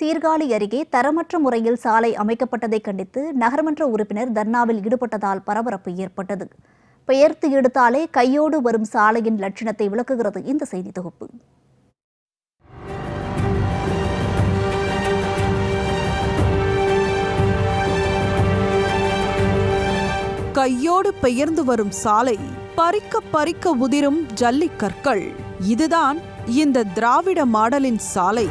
சீர்காழி அருகே தரமற்ற முறையில் சாலை அமைக்கப்பட்டதை கண்டித்து நகர்மன்ற உறுப்பினர் தர்ணாவில் ஈடுபட்டதால் பரபரப்பு ஏற்பட்டது. பெயர்த்து எடுத்தாலே கையோடு வரும் சாலையின் லட்சணத்தை விளக்குகிறது இந்த செய்தி தொகுப்பு. கையோடு பெயர்ந்து வரும் சாலை பறிக்க பறிக்க உதிரும் ஜல்லிக்கற்கள். இதுதான் இந்த திராவிட மாடலின் சாலை.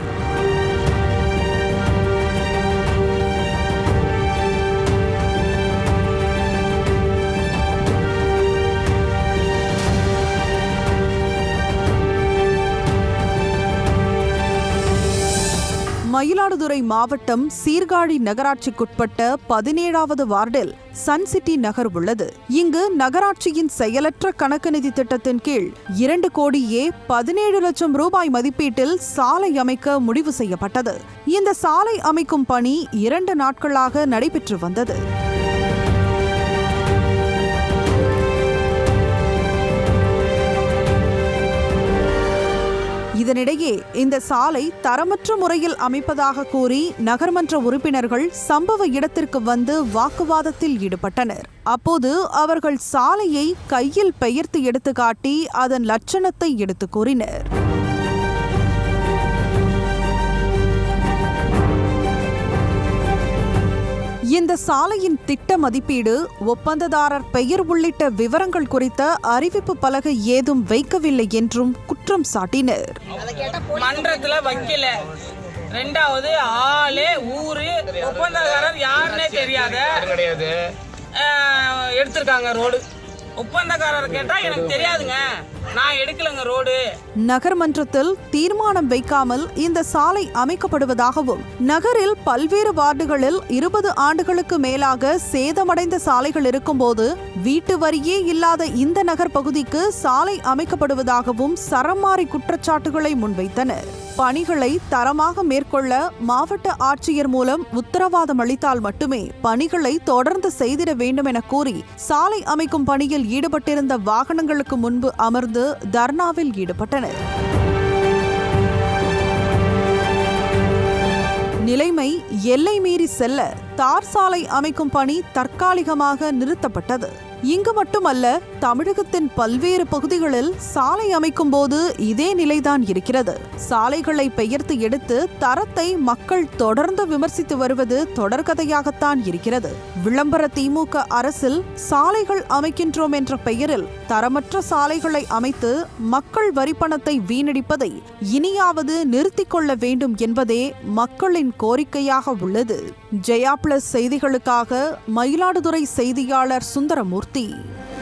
மயிலாடுதுறை மாவட்டம் சீர்காழி நகராட்சிக்குட்பட்ட பதினேழாவது வார்டில் சன் சிட்டி நகர் உள்ளது. இங்கு நகராட்சியின் செயலற்ற கணக்கு நிதி திட்டத்தின் கீழ் இரண்டு கோடியே பதினேழு லட்சம் ரூபாய் மதிப்பீட்டில் சாலை அமைக்க முடிவு செய்யப்பட்டது. இந்த சாலை அமைக்கும் பணி இரண்டு நாட்களாக நடைபெற்று வந்தது. இதனிடையே இந்த சாலை தரமற்ற முறையில் அமைப்பதாக கூறி நகர்மன்ற உறுப்பினர்கள் சம்பவ இடத்திற்கு வந்து வாக்குவாதத்தில் ஈடுபட்டனர். அப்போது அவர்கள் சாலையை கையில் பெயர்த்து எடுத்து காட்டி அதன் லட்சணத்தை எடுத்து கூறினர். இந்த சாலையின் திட்ட மதிப்பீடு ஒப்பந்ததாரர் பெயர் உள்ளிட்ட விவரங்கள் குறித்த அறிவிப்பு பலகை ஏதும் வைக்கவில்லை என்றும் குற்றம் சாட்டினர். மன்றத்துல வைக்கல. ரெண்டாவது ஆளே ஊரு ஒப்பந்தக்காரர் யாருன்னே தெரியாத எடுத்திருக்காங்க ரோடு. ஒப்பந்தக்காரர் கேட்டா எனக்கு தெரியாதுங்க. நான் எடுக்கலங்க ரோடு. நகர்மன்றத்தில் தீர்மானம் வைக்காமல் இந்த சாலை அமைக்கப்படுவதாகவும் நகரில் பல்வேறு வார்டுகளில் இருபது ஆண்டுகளுக்கு மேலாக சேதமடைந்த சாலைகள் இருக்கும்போது வீட்டு வரியே இல்லாத இந்த நகர் பகுதிக்கு சாலை அமைக்கப்படுவதாகவும் சரமாரி குற்றச்சாட்டுகளை முன்வைத்தனர். பணிகளை தரமாக மேற்கொள்ள மாவட்ட ஆட்சியர் மூலம் உத்தரவாதம் அளித்தால் மட்டுமே பணிகளை தொடர்ந்து செய்திட வேண்டும் என கூறி சாலை அமைக்கும் பணியில் ஈடுபட்டிருந்த வாகனங்களுக்கு முன்பு அமர்ந்து தர்ணாவில் ஈடுபட்டனர். நிலைமை எல்லை மீறி செல்ல தார் சாலை அமைக்கும் பணி தற்காலிகமாக நிறுத்தப்பட்டது. இங்கு மட்டுமல்ல தமிழகத்தின் பல்வேறு பகுதிகளில் சாலை அமைக்கும் போது இதே நிலைதான் இருக்கிறது. சாலைகளை பெயர்த்து எடுத்து தரத்தை மக்கள் தொடர்ந்து விமர்சித்து வருவது தொடர்கதையாகத்தான் இருக்கிறது. விளம்பர திமுக அரசில் சாலைகள் அமைக்கின்றோம் என்ற பெயரில் தரமற்ற சாலைகளை அமைத்து மக்கள் வரிப்பணத்தை வீணடிப்பதை இனியாவது நிறுத்திக் கொள்ள வேண்டும் என்பதே மக்களின் கோரிக்கையாக உள்ளது. ஜெயா பிளஸ் செய்திகளுக்காக மயிலாடுதுறை செய்தியாளர் சுந்தரமூர்த்தி.